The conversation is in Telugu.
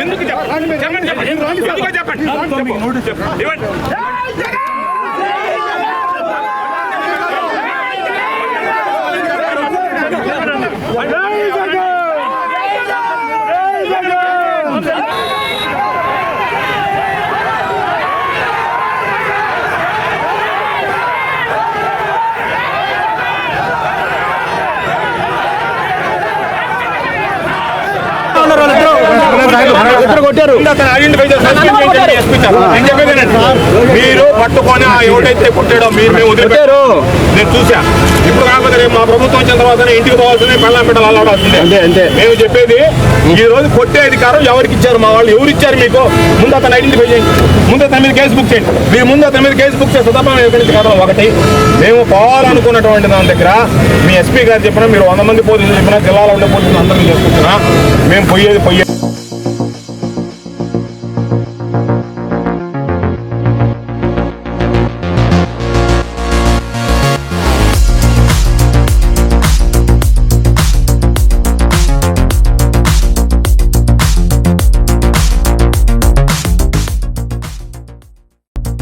ఎందుకు చెప్పండి చెప్పండి. చెప్పండి. చెప్పండి. ఇవ్వండి. జగన్! జగన్! మీరు పట్టుకొని ఆ ఎవడైతే పుట్టాడో మీరు మేము వదిలిపెట్టారు నేను చూసా ఇప్పుడు కాకపోతే రేపు మా ప్రభుత్వం వచ్చిన తర్వాత ఇంటికి పోవాల్సిందే పెళ్ళం పెట్టాలి అలవాల్సిందే అంతే, అంతే. మేము చెప్పేది ఈ రోజు కొట్టే అధికారం ఎవరికి ఇచ్చారు మా వాళ్ళు? ఎవరు ఇచ్చారు మీకు? ముందు అతను ఐడెంటిఫై చేయండి. ముందు అతని మీద కేసు బుక్ చేయండి. మీరు ముందు అతని మీద కేసు బుక్ చేస్తే తప్ప మేము ఇక్కడి నుంచి కదలం ఒకటి మేము పోవాలనుకున్నటువంటి దాని దగ్గర మీ ఎస్పీ గారు చెప్పినా మీరు వంద మంది పోలీసులు చెప్పినా జిల్లాలో ఉండే పోలీసులు అందరికీ చేసుకుంటున్నా. మేము పోయేది పోయేది